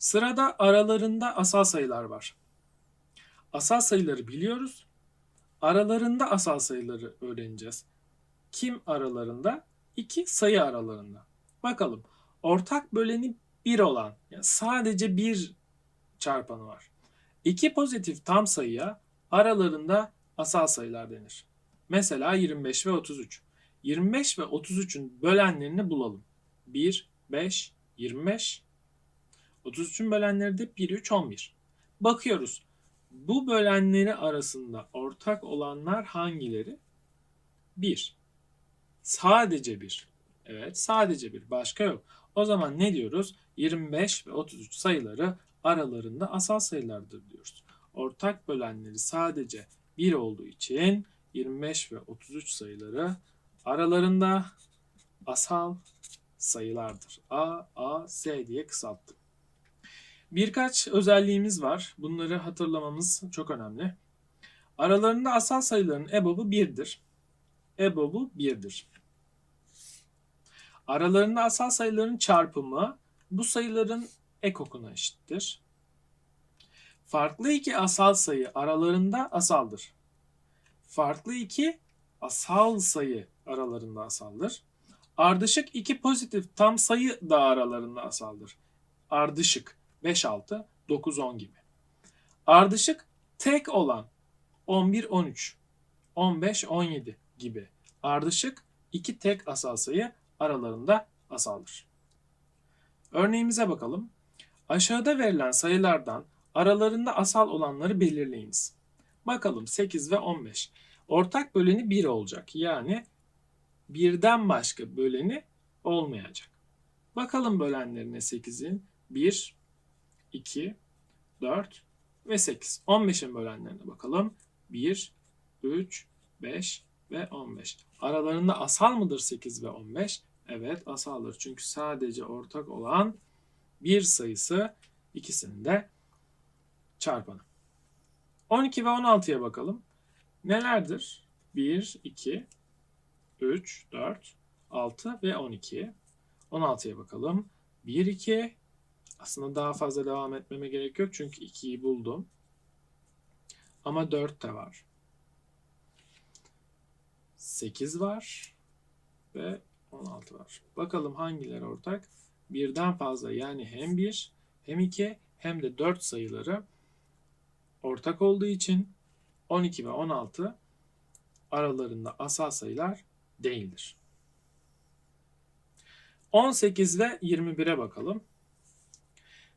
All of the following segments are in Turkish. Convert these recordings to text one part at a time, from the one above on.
Sırada aralarında asal sayılar var. Asal sayıları biliyoruz. Aralarında asal sayıları öğreneceğiz. Kim aralarında? İki sayı aralarında. Bakalım. Ortak böleni 1 olan, yani sadece bir çarpanı var. İki pozitif tam sayıya aralarında asal sayılar denir. Mesela 25 ve 33. 25 ve 33'ün bölenlerini bulalım. 1, 5, 25. 33'ün bölenleri de 1, 3, 11. Bakıyoruz. Bu bölenleri arasında ortak olanlar hangileri? 1. Sadece 1. Evet sadece 1. Başka yok. O zaman ne diyoruz? 25 ve 33 sayıları aralarında asal sayılardır diyoruz. Ortak bölenleri sadece 1 olduğu için 25 ve 33 sayıları aralarında asal sayılardır. A, A, S diye kısalttım. Birkaç özelliğimiz var. Bunları hatırlamamız çok önemli. Aralarında asal sayıların EBOB'u 1'dir. EBOB'u 1'dir. Aralarında asal sayıların çarpımı bu sayıların ekokuna eşittir. Farklı iki asal sayı aralarında asaldır. Farklı iki asal sayı aralarında asaldır. Ardışık iki pozitif tam sayı da aralarında asaldır. Ardışık 5, 6, 9, 10 gibi. Ardışık tek olan 11, 13, 15, 17 gibi. Ardışık iki tek asal sayı aralarında asaldır. Örneğimize bakalım. Aşağıda verilen sayılardan aralarında asal olanları belirleyiniz. Bakalım 8 ve 15. Ortak böleni 1 olacak. Yani birden başka böleni olmayacak. Bakalım bölenlerine 8'in 1, 2, 4 ve 8. 15'in bölenlerine bakalım. 1, 3, 5 ve 15. Aralarında asal mıdır 8 ve 15? Evet asaldır. Çünkü sadece ortak olan bir sayısı ikisinin de çarpanı. 12 ve 16'ya bakalım. Nelerdir? 1, 2, 3, 4, 6 ve 12. 16'ya bakalım. 1, 2. Aslında daha fazla devam etmeme gerek yok çünkü 2'yi buldum. Ama 4 de var. 8 var. Ve 16 var. Bakalım hangileri ortak? Birden fazla yani hem 1 hem 2 hem de 4 sayıları ortak olduğu için 12 ve 16 aralarında asal sayılar değildir. 18 ve 21'e bakalım.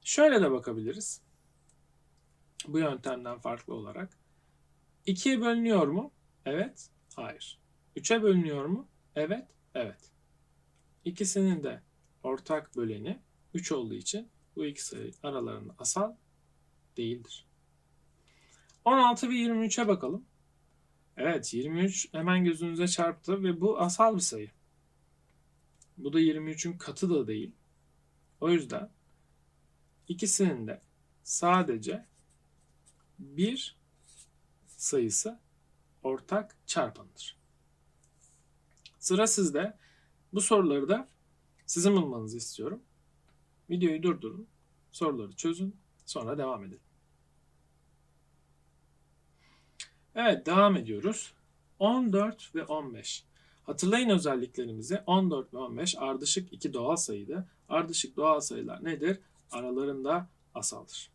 Şöyle de bakabiliriz. Bu yöntemden farklı olarak. 2'ye bölünüyor mu? Evet. Hayır. 3'e bölünüyor mu? Evet. Evet. İkisinin de ortak böleni 3 olduğu için bu iki sayı aralarında asal değildir. 16 ve 23'e bakalım. Evet 23 hemen gözünüze çarptı ve bu asal bir sayı. Bu da 23'ün katı da değil. O yüzden ikisinin de sadece bir sayısı ortak çarpanıdır. Sıra sizde. Bu soruları da sizin bulmanızı istiyorum. Videoyu durdurun, soruları çözün, sonra devam edelim. Evet, devam ediyoruz. 14 ve 15. Hatırlayın özelliklerimizi. 14 ve 15 ardışık iki doğal sayıydı. Ardışık doğal sayılar nedir? Aralarında asaldır.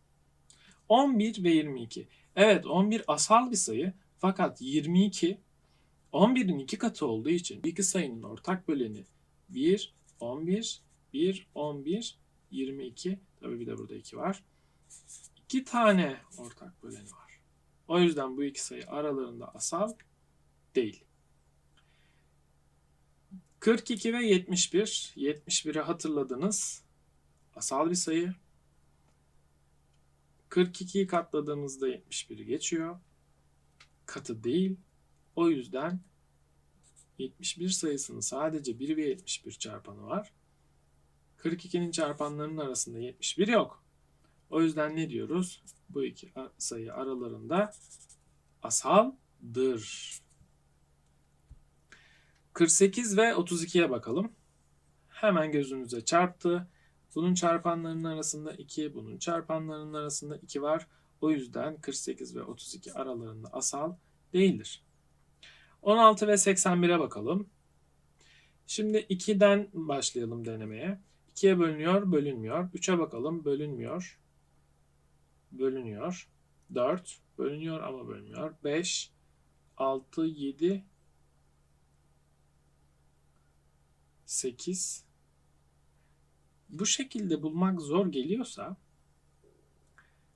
11 ve 22. Evet 11 asal bir sayı fakat 22 11'in iki katı olduğu için iki sayının ortak böleni 1, 11, 1, 11, 22. Tabii bir de burada 2 var. 2 tane ortak böleni var. O yüzden bu iki sayı aralarında asal değil. 42 ve 71. 71'i hatırladınız. Asal bir sayı. 42'yi katladığımızda 71'i geçiyor. Katı değil. O yüzden 71 sayısının sadece 1 ve 71 çarpanı var. 42'nin çarpanlarının arasında 71 yok. O yüzden ne diyoruz? Bu iki sayı aralarında asaldır. 48 ve 32'ye bakalım. Hemen gözünüze çarptı. Bunun çarpanlarının arasında 2, bunun çarpanlarının arasında 2 var. O yüzden 48 ve 32 aralarında asal değildir. 16 ve 81'e bakalım. Şimdi 2'den başlayalım denemeye. 2'ye bölünüyor, bölünmüyor. 3'e bakalım, bölünmüyor. Bölünüyor. 4, bölünüyor ama bölünmüyor. 5, 6, 7, 8. Bu şekilde bulmak zor geliyorsa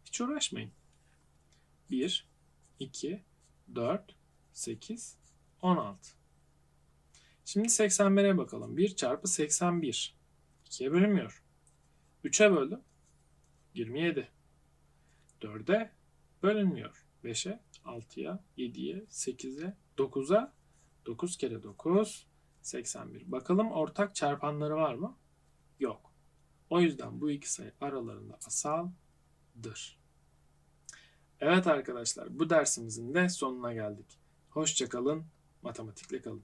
hiç uğraşmayın. 1, 2, 4, 8, 16. Şimdi 81'e bakalım. 1 çarpı 81. 2'ye bölünmüyor. 3'e böldüm. 27. 4'e bölünmüyor. 5'e, 6'ya, 7'ye, 8'e, 9'a. 9 kere 9, 81. Bakalım ortak çarpanları var mı? Yok. O yüzden bu iki sayı aralarında asaldır. Evet arkadaşlar bu dersimizin de sonuna geldik. Hoşçakalın, matematikle kalın.